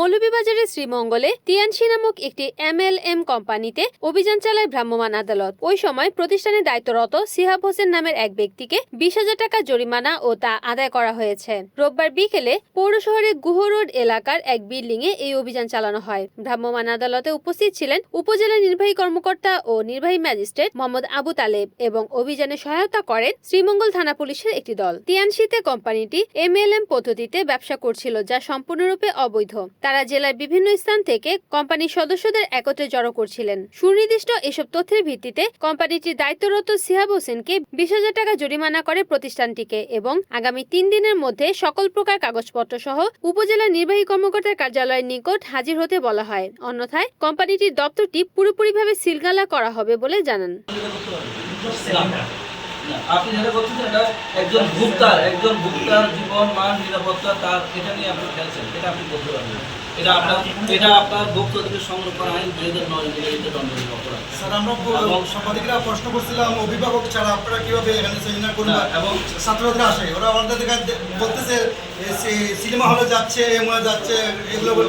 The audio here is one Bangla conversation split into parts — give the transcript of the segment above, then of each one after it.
মৌলভীবাজারের শ্রীমঙ্গলে টিএনসি নামক একটি এমএলএম কোম্পানিতে অভিযান চালায় ভ্রাম্যমাণ আদালত। ওই সময় প্রতিষ্ঠানে দায়িত্বরত সিহাব হোসেন নামের এক ব্যক্তিকে বিশ হাজার টাকা জরিমানা ও তা আদায় করা হয়েছে। রোববার বিকেলে পৌর শহরের গুহ রোড এলাকার এক বিল্ডিং এ এই অভিযান চালানো হয়। ভ্রাম্যমাণ আদালতে উপস্থিত ছিলেন উপজেলা নির্বাহী কর্মকর্তা ও নির্বাহী ম্যাজিস্ট্রেট মোহাম্মদ আবু তালেব এবং অভিযানে সহায়তা করেন শ্রীমঙ্গল থানা পুলিশের একটি দল। তিয়ানশিতে কোম্পানিটি এমএলএম পদ্ধতিতে ব্যবসা করছিল যা সম্পূর্ণরূপে অবৈধ। তারা জেলার বিভিন্ন স্থান থেকে কোম্পানির সদস্যদের একত্রে জড়ো করছিলেন। সুনির্দিষ্ট এসব তথ্যের ভিত্তিতে কোম্পানিটির দায়িত্বরত সিহাব হোসেনকে বিশ হাজার টাকা জরিমানা করে প্রতিষ্ঠানটিকে এবং আগামী তিন দিনের মধ্যে সকল প্রকার কাগজপত্র সহ উপজেলা নির্বাহী কর্মকর্তার কার্যালয়ের নিকট হাজির হতে বলা হয়। অন্যথায় কোম্পানিটির দপ্তরটি পুরোপুরিভাবে সিলগালা করা হবে বলে জানান। আপনি যেটা বলছেন এটা একজন ভোক্তার একজন ভোক্তার জীবন মান নিরাপত্তা তার এটা নিয়ে আপনি খেলছেন এটা আপনি বলতে পারবেন। এটা আপনার এটা আপনার ভোক্তাদের সংরক্ষণ আইন দুই হাজার নয় এটা দণ্ডনীয় অপরাধ। স্যার আমরা সাংবাদিকরা প্রশ্ন করছিলাম অভিভাবক ছাড়া আপনারা কীভাবে এখানে সেমিনার করবেন? এবং ছাত্রছাত্রীরা আসে ওরা আমাদের থেকে বলতেছে সিনেমা হলে যাচ্ছে এগুলো বলে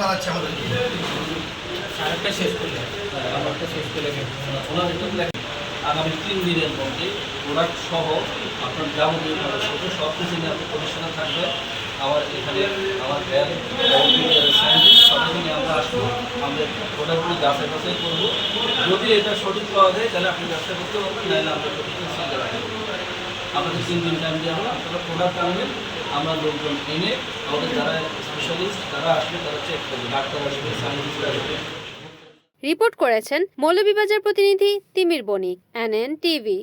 দাঁড়াচ্ছে আমাদের আরেকটা শেষ করলে আমারটা শেষ করলে ওনার এটা লেখা আগামী তিন দিনের মধ্যে প্রোডাক্ট সহ আপনার যাবতীয় কাগজপত্র সব কিছু নিয়ে আপনার প্রতিষ্ঠানে থাকবে, আবার এখানে আমার সবাইকে নিয়ে আমরা আসব, আমরা প্রোডাক্টগুলো যাচাই বাছাই করব। যদি এটা সঠিক পাওয়া যায়, তাহলে আপনি ব্যবসা করতে পারবেন, নাহলে আমরা প্রতিষ্ঠান সিলতে রাখব আমাদের তিন দিন টাইম দেওয়া হলো আপনারা প্রোডাক্ট আনবেন, আমরা লোকজন এনে, আমাদের যারা স্পেশালিস্ট তারা আসবে, তারা চেক করবে, ডাক্তার আসবে সায়েন্টিস্ট আসবে। রিপোর্ট করেছেন মৌলভীবাজার প্রতিনিধি তিমির বণিক এনএন টিভি